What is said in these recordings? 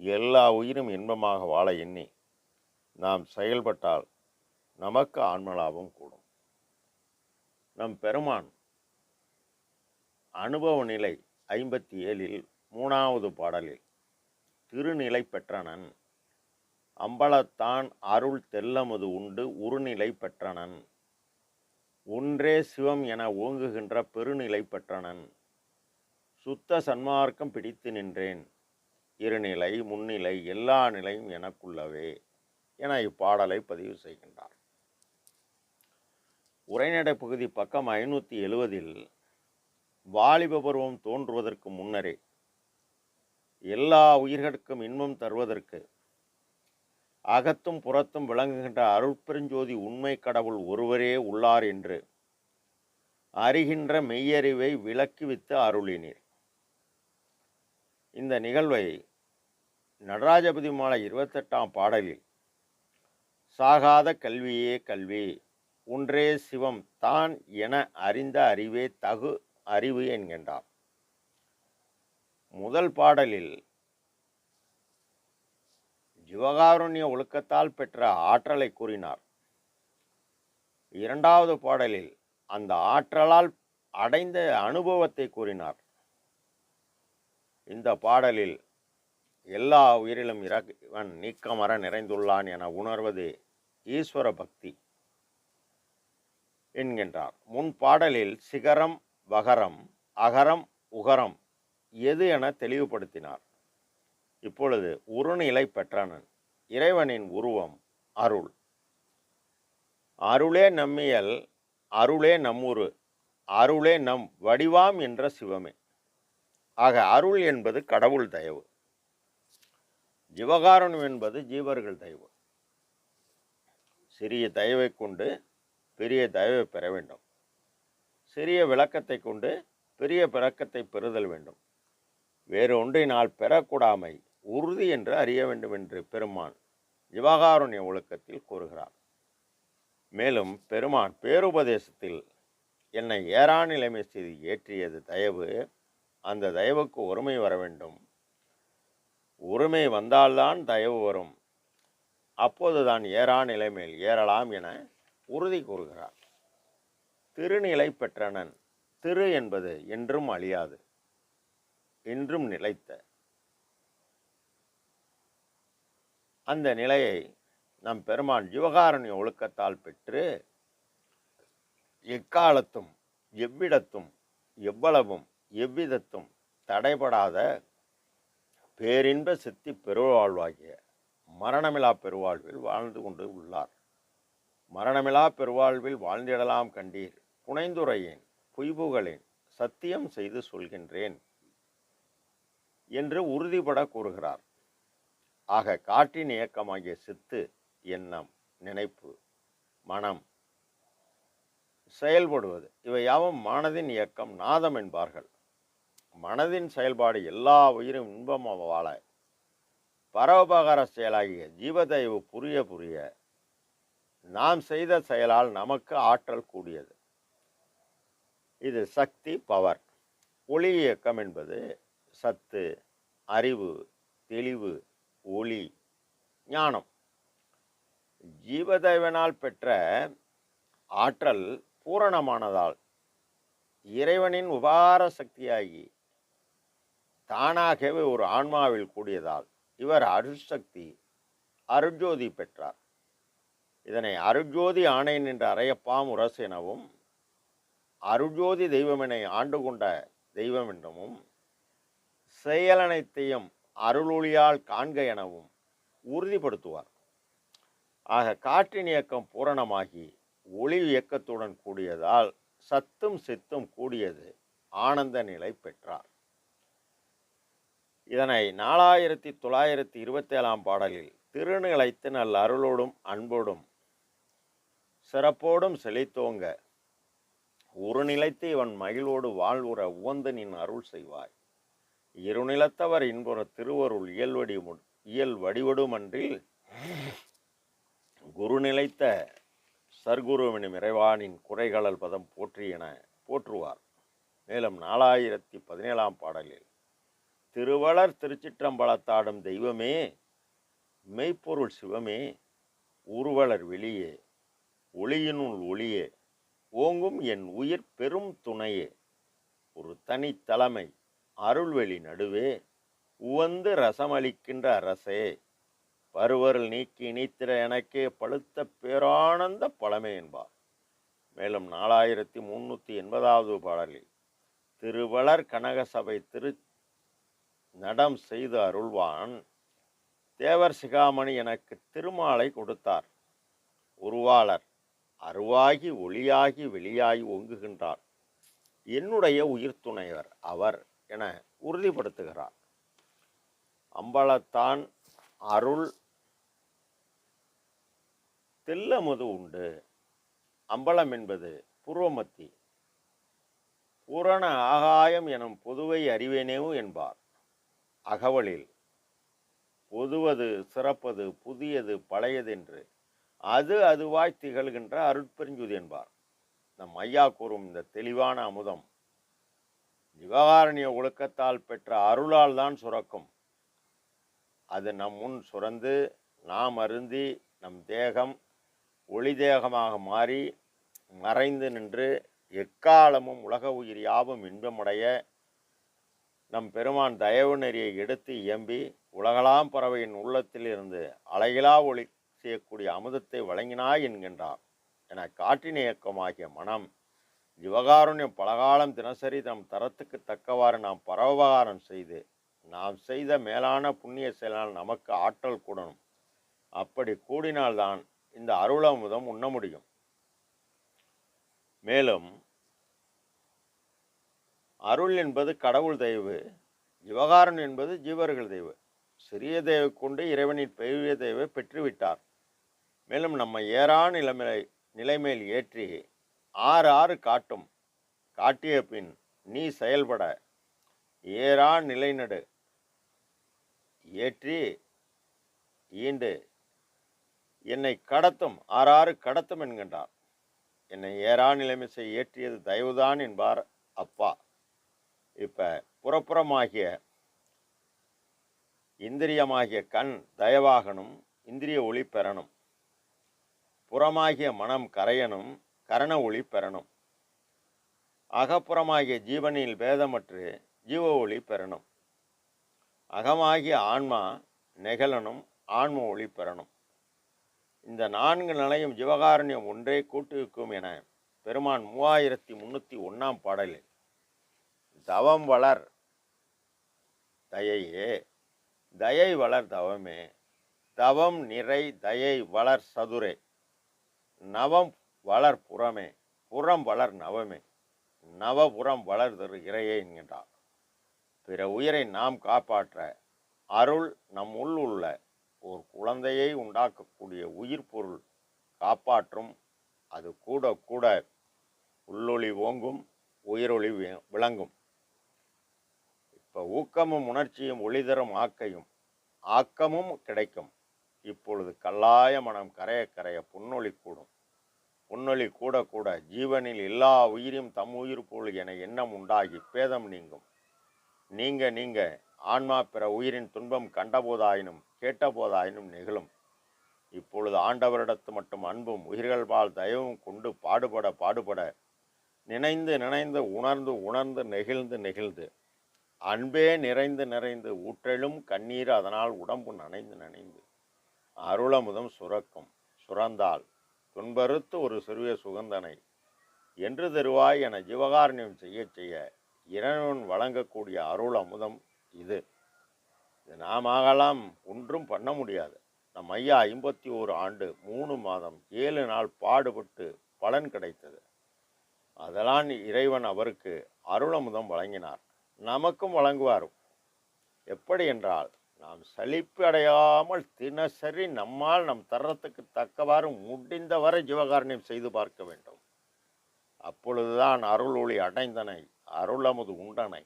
எல்லா உயிரும் இன்பமாக வாழ எண்ணி நாம் செயல்பட்டால் நமக்கு ஆன்மலாபம் கூடும். நம் பெருமான் அனுபவ நிலை ஐம்பத்தி ஏழில் மூணாவது பாடலில் திருநிலை பெற்றனன் அம்பலத்தான் அருள் தெல்லமது உண்டு உருநிலை பெற்றனன் ஒன்றே சிவம் என ஓங்குகின்ற பெருநிலை பெற்றனன் சுத்த சன்மார்க்கம் பிடித்து நின்றேன் இருநிலை முன்னிலை எல்லா நிலையும் எனக்குள்ளவே என இப்பாடலை பதிவு செய்கின்றார். உரைநடை பகுதி பக்கம் ஐநூற்றி எழுவதில் வாலிப பருவம் தோன்றுவதற்கு முன்னரே எல்லா உயிர்களுக்கும் இன்பம் தருவதற்கு அகத்தும் புறத்தும் விளங்குகின்ற அருட்பெருஞ்சோதி உண்மை கடவுள் ஒருவரே உள்ளார் என்று அறிகின்ற மெய்யறிவை விளக்கிவித்து அருளினீர். இந்த நிகழ்வை நடராஜபதி மாலை இருபத்தெட்டாம் பாடலில் சாகாத கல்வியே கல்வி ஒன்றே சிவம் தான் என அறிந்த அறிவே தகு அறிவு என்கின்றார். முதல் பாடலில் ஜீவகாருண்ய ஒழுக்கத்தால் பெற்ற ஆற்றலை கூறினார். இரண்டாவது பாடலில் அந்த ஆற்றலால் அடைந்த அனுபவத்தை கூறினார். இந்த பாடலில் எல்லா உயிரிலும் இறைவன் நீக்கமர நிறைந்துள்ளான் என உணர்வது ஈஸ்வர பக்தி என்கின்றார். முன் பாடலில் சிகரம் வகரம் அகரம் உகரம் எது என தெளிவுபடுத்தினார். இப்பொழுது உருநிலை பெற்றனன் இறைவனின் உருவம் அருள். அருளே நம்மியல் அருளே நம்முரு அருளே நம் வடிவாம் என்ற சிவமே. ஆக அருள் என்பது கடவுள் தயவு. ஜீவகாரணம் என்பது ஜீவர்கள் தெய்வம் சிறிய தயவை கொண்டு பெரிய தயவை பெற வேண்டும். சிறிய விளக்கத்தை கொண்டு பெரிய பிறக்கத்தை பெறுதல் வேண்டும். வேறு ஒன்றினால் பெறக்கூடாமை உறுதி என்று அறிய வேண்டும் என்று பெருமான் ஜிவகாருண்ய ஒழுக்கத்தில் கூறுகிறார். மேலும் பெருமான் பேருபதேசத்தில் என்னை ஏறா நிலைமை செய்து ஏற்றியது தயவு. அந்த தயவுக்கு ஒருமை வர வேண்டும். உரிமை வந்தால்தான் தயவு வரும். அப்போதுதான் ஏறா நிலைமையில் ஏறலாம் என உறுதி கூறுகிறார். திருநிலை பெற்றனன் திரு என்பது என்றும் அழியாது என்றும் நிலைத்த. அந்த நிலையை நம் பெருமான் ஜீவகாரண்ய ஒழுக்கத்தால் பெற்று எக்காலத்தும் எவ்விடத்தும் எவ்வளவும் எவ்விதத்தும் தடைபடாத பேரின்ப சித்தி பெருவாழ்வாகிய மரணமிலா பெருவாழ்வில் வாழ்ந்து கொண்டு உள்ளார். மரணமிலா பெருவாழ்வில் வாழ்ந்திடலாம் கண்டீர். புனைந்துரையேன் பொய்புகளேன் சத்தியம் செய்து சொல்கின்றேன் என்று உறுதிபட கூறுகிறார். ஆக காற்றின் இயக்கமாகிய சித்து எண்ணம் நினைப்பு மனம் செயல்படுவது இவை யாவும் மனதின் இயக்கம் நாதம் என்பார்கள். மனதின் செயல்பாடு எல்லா உயிரும் இன்பமாக வாழ. பரோபகார செயலாகிய ஜீவதயவு புரிய புரிய நாம் செய்த செயலால் நமக்கு ஆற்றல் கூடியது. இது சக்தி பவர். ஒளி இயக்கம் என்பது சத்து அறிவு தெளிவு ஒளி ஞானம். ஜீவதேவனால் பெற்ற ஆற்றல் பூரணமானதால் இறைவனின் உபார சக்தியாகி தானாகவே ஒரு ஆன்மாவில் கூடியதால் இவர் அருட்சக்தி அருட்ஜோதி பெற்றார். இதனை அருட்ஜோதி ஆணையன் என்ற அறையப்பாம் உரசு எனவும் அருட்ஜோதி தெய்வமினை ஆண்டு கொண்ட தெய்வம் என்றும் செயலனைத்தையும் அருளொளியால் காண்க எனவும் உறுதிப்படுத்துவார். ஆக காற்றின் இயக்கம் பூரணமாகி ஒளி இயக்கத்துடன் கூடியதால் சத்தும் சித்தும் கூடியது ஆனந்த நிலை பெற்றார். இதனை நாலாயிரத்தி தொள்ளாயிரத்தி இருபத்தேழாம் பாடலில் திருநிலைத்து நல் அருளோடும் அன்போடும் சிறப்போடும் செழித்தோங்க. ஒரு நிலைத்து இவன் மகிழோடு வாழ்வுற உவந்தனின் அருள் செய்வாய். இருநிலத்தவர் இன்புற திருவருள் இயல்வடி இயல் வடிவடுமன்றில் குரு நிலைத்த சர்க்குருவினும் இறைவானின் குறைகளல் பதம் போற்றி என போற்றுவார். மேலும் நாலாயிரத்தி பதினேழாம் பாடலில் திருவளர் திருச்சிற்றம்பலத்தாடும் தெய்வமே மெய்ப்பொருள் சிவமே உருவளர் வெளியே ஒளியினுள் ஒளியே ஓங்கும் என் உயிர் பெரும் துணையே. ஒரு தனித்தலைமை அருள்வெளி நடுவே உவந்து ரசமளிக்கின்ற அரசே. பருவருள் நீக்கி இணைத்திர எனக்கே பழுத்த பேரானந்த பழமை என்பார். மேலும் நாலாயிரத்தி முன்னூற்றி எண்பதாவது பாடலில் திருவளர் கனகசபை திரு நடம் செய்து அருள்வான். தேவர் சிகாமணி எனக்கு திருமாலை கொடுத்தார். உருவாளர் அருவாகி ஒளியாகி வெளியாகி ஒங்குகின்றார் என்னுடைய உயிர் துணைவர் அவர் என உறுதிப்படுத்துகிறார். அம்பலத்தான் அருள் தெல்லமுது உண்டு. அம்பலம் என்பது பூர்வமத்தி. பூரண ஆகாயம் எனும் பொதுவை அறிவேனேவு என்பார். அகவலில் பொதுவது சிறப்பது புதியது பழையதென்று அது அதுவாய் திகழ்கின்ற அருட்பெருஞ்சுதி என்பார். நம் ஐயா கூறும் இந்த தெளிவான அமுதம் விவகாரணிய ஒழுக்கத்தால் பெற்ற அருளால் தான் சுரக்கும். அது நம் முன் சுரந்து நாம் அருந்தி நம் தேகம் ஒளி தேகமாக மாறி மறைந்து நின்று எக்காலமும் உலக உயிர் யாவும் இன்பமுடைய நம் பெருமான் தயவு நெறியை எடுத்து இயம்பி உலகளாம் பறவையின் உள்ளத்தில் இருந்து அலைகளா ஒளி செய்யக்கூடிய அமுதத்தை வழங்கினாய் என்கின்றார். என காற்றின் இயக்கமாகிய மனம் ஜிவகாருண்யம் பலகாலம் தினசரி நம் தரத்துக்கு தக்கவாறு நாம் பரோபகாரம் செய்து நாம் செய்த மேலான புண்ணிய செயலால் நமக்கு ஆற்றல் கூடணும். அப்படி கூடினால்தான் இந்த அருளமுதம் உண்ண முடியும். மேலும் அருள் என்பது கடவுள் தெய்வு ஜிவகாரன் என்பது ஜீவர்கள் தெய்வு. சிறிய தெய்வை கொண்டு இறைவனின் பெரிய தெய்வை பெற்றுவிட்டார். மேலும் நம்ம ஏறா நிலைமை நிலைமையில் ஏற்றி ஆறு ஆறு காட்டும். காட்டிய பின் நீ செயல்பட ஏறா நிலைநடு. ஏற்றி ஈண்டு என்னை கடத்தும் ஆறாறு கடத்தும் என்கின்றார். என்னை ஏறா நிலைமிசை ஏற்றியது தயவுதான் என்பார் அப்பா. இப்போ புறப்புறமாகிய இந்திரியமாகிய கண் தயவாகணும் இந்திரிய ஒளி பெறணும். புறமாகிய மனம் கரையணும் கரண ஒளி பெறணும். அகப்புறமாகிய ஜீவனில் பேதமற்று ஜீவ ஒளி பெறணும். அகமாகிய ஆன்மா நெகழனும் ஆன்ம ஒளி பெறணும். இந்த நான்கு நிலையும் ஜீவகாரண்யம் ஒன்றே கூட்டுவிக்கும் என பெருமான் மூவாயிரத்தி முந்நூற்றி ஒன்றாம் பாடலில் தவம் வளர் தயையே. தயை வளர் தவமே. தவம் நிறை தயை வளர் சதுரே. நவம் வளர் புறமே. புறம் வளர் நவமே. நவபுறம் வளர் தரு இறையே என்கின்றார். பிற உயிரை நாம் காப்பாற்ற அருள் நம் உள் உள்ள ஒரு குழந்தையை உண்டாக்கக்கூடிய உயிர் பொருள் காப்பாற்றும். அது கூட கூட உள்ளொளி ஓங்கும் உயிரொளி வி- விளங்கும். இப்போ ஊக்கமும் உணர்ச்சியும் ஒளிதரும் ஆக்கையும் ஆக்கமும் கிடைக்கும். இப்பொழுது கல்லாய மனம் கரைய கரைய புன்னொழி கூடும். புன்னொழி கூட கூட ஜீவனில் எல்லா உயிரும் தம் உயிர் போல் என எண்ணம் உண்டாகி பேதம் நீங்கும். நீங்க நீங்க ஆன்மா பிற உயிரின் துன்பம் கண்டபோதாயினும் கேட்டபோதாயினும் நெகிழும். இப்பொழுது ஆண்டவரிடத்து மட்டும் அன்பும் உயிர்கள் வாழ் தயவும் கொண்டு பாடுபட பாடுபட நினைந்து நினைந்து உணர்ந்து உணர்ந்து நெகிழ்ந்து நெகிழ்ந்து அன்பே நிறைந்து நிறைந்து ஊற்றெழும் கண்ணீர் அதனால் உடம்பு நனைந்து நனைந்து. அருளமுதம் சுரக்கும் சுரந்தால் துன்பறுத்து ஒரு சிறுவிய சுகந்தனை. என்று தருவாய் என ஜீவகாரண்யம் செய்ய செய்ய இறைவன் வழங்கக்கூடிய அருள் அமுதம் இது. இது நாமாகலாம் ஒன்றும் பண்ண முடியாது. நம் ஐயா ஐம்பத்தி ஓரு ஆண்டு மூணு மாதம் ஏழு நாள் பாடுபட்டு பலன் கிடைத்தது. அதெல்லாம் இறைவன் அவருக்கு அருளமுதம் வழங்கினார். நமக்கும் வழங்குவார் எப்படி என்றால் நாம் சலிப்பு அடையாமல் தினசரி நம்மால் நம் தரத்துக்கு தக்கவாறு முடிந்தவரை ஜீவகாரணியம் செய்து பார்க்க வேண்டும். அப்பொழுதுதான் அருள் ஒளி அடைந்தனை அருளமுது உண்டனை.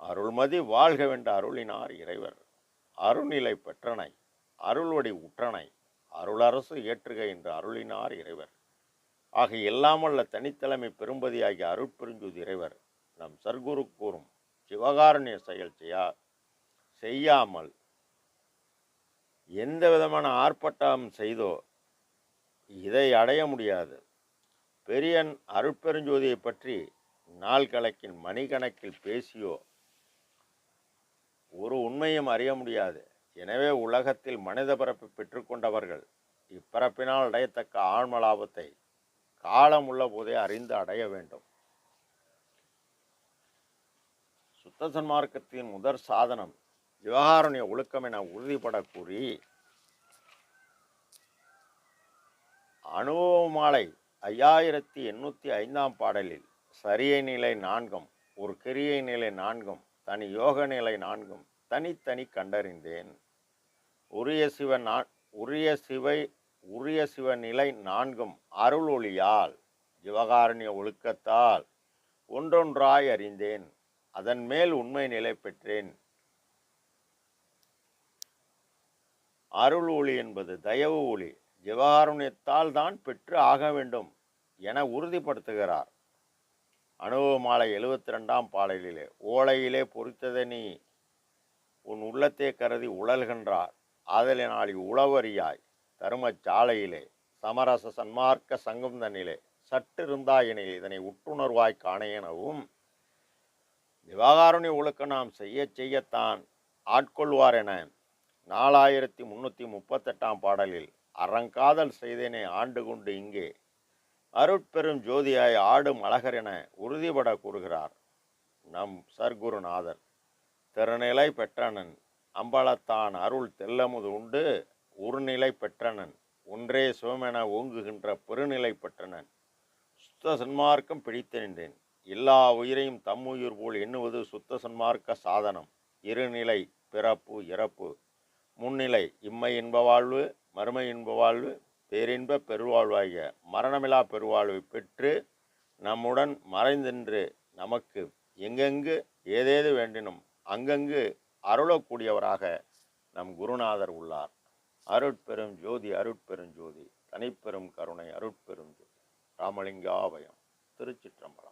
அருள்மதி வாழ்க வென்ற அருளினார் இறைவர். அருள்நிலை பெற்றனை அருள்வடி உற்றனை அருளரசு ஏற்றுக என்று அருளினார் இறைவர். ஆக எல்லாமல்ல தனித்தலைமை பெரும்பதியாகிய அருட்பெருஞ்சுது இறைவர் நம் சர்க்குரு கூறும் சிவகாரண்ய செயல் செய்யாமல் எந்த விதமான ஆர்ப்பாட்டம் செய்தோ இதை அடைய முடியாது. பெரியன் அருட்பெருஞ்சோதியை பற்றி நாள் கணக்கின் மணிக்கணக்கில் பேசியோ ஒரு உண்மையும் அறிய முடியாது. எனவே உலகத்தில் மனித பிறப்பு பெற்றுக்கொண்டவர்கள் இப்பிறப்பினால் அடையத்தக்க ஆன்மலாபத்தை காலம் உள்ள போதே அறிந்து அடைய வேண்டும். பக்த சன்மார்க்கத்தின் முதற் சாதனம் விவகாரணிய ஒழுக்கம் என உறுதிபட கூறி அனுபவமாலை ஐயாயிரத்தி எண்ணூற்றி ஐந்தாம் பாடலில் சரியை நிலை நான்கும் ஒரு கிரியை நிலை நான்கும் தனி யோக நிலை நான்கும் தனித்தனி கண்டறிந்தேன். உரிய சிவ நான் உரிய சிவை உரிய சிவ நிலை நான்கும் அருள் ஒளியால் ஜிவகாரண்ய ஒழுக்கத்தால் ஒன்றொன்றாய் அறிந்தேன். அதன் மேல் உண்மை நிலை பெற்றேன். அருள் ஒளி என்பது தயவு ஒளி. ஜிவகாருண்யத்தால் தான் பெற்று ஆக வேண்டும் என உறுதிப்படுத்துகிறார். அனுபவ மாலை எழுபத்தி ரெண்டாம் பாடலிலே ஓலையிலே பொறித்ததை நீ உன் உள்ளத்தே கருதி உழல்கின்றார். ஆதலினாளி உளவறியாய் தருமச் சாலையிலே சமரச சன்மார்க்க சங்கம் தன்னிலே சற்றிருந்தாயெனில் இதனை உற்றுணர்வாய் காண எனவும் விவகாரணி ஒழுக்க நாம் செய்ய செய்யத்தான் ஆட்கொள்வார் என நாலாயிரத்தி முன்னூற்றி முப்பத்தெட்டாம் பாடலில் அறங்காதல் செய்தேனே ஆண்டு கொண்டு இங்கே அருட்பெரும் ஜோதியாய் ஆடும் அழகர் என உறுதிபட கூறுகிறார் நம் சர்க்குருநாதர். திருநிலை பெற்றனன் அம்பலத்தான் அருள் தெல்லமுது உண்டு உருநிலை பெற்றனன் ஒன்றே சிவமென ஓங்குகின்ற பெருநிலை பெற்றனன். சுத்த சன்மார்க்கம் பிடித்து நின்றேன் எல்லா உயிரையும் தம்முயிர் போல் எண்ணுவது சுத்த சன்மார்க்க சாதனம். இருநிலை பிறப்பு இறப்பு. முன்னிலை இம்மை இன்ப வாழ்வு மறுமை இன்ப வாழ்வு பேரின்ப பெருவாழ்வாகிய மரணமிலா பெருவாழ்வை பெற்று நம்முடன் மறைந்தென்று நமக்கு எங்கெங்கு ஏதேது வேண்டினும் அங்கங்கு அருளக்கூடியவராக நம் குருநாதர் உள்ளார். அருட்பெரும் ஜோதி அருட்பெரும் ஜோதி. தனிப்பெரும் கருணை அருட்பெரும் ஜோதி. ராமலிங்காபயம் திருச்சிற்றம்பலம்.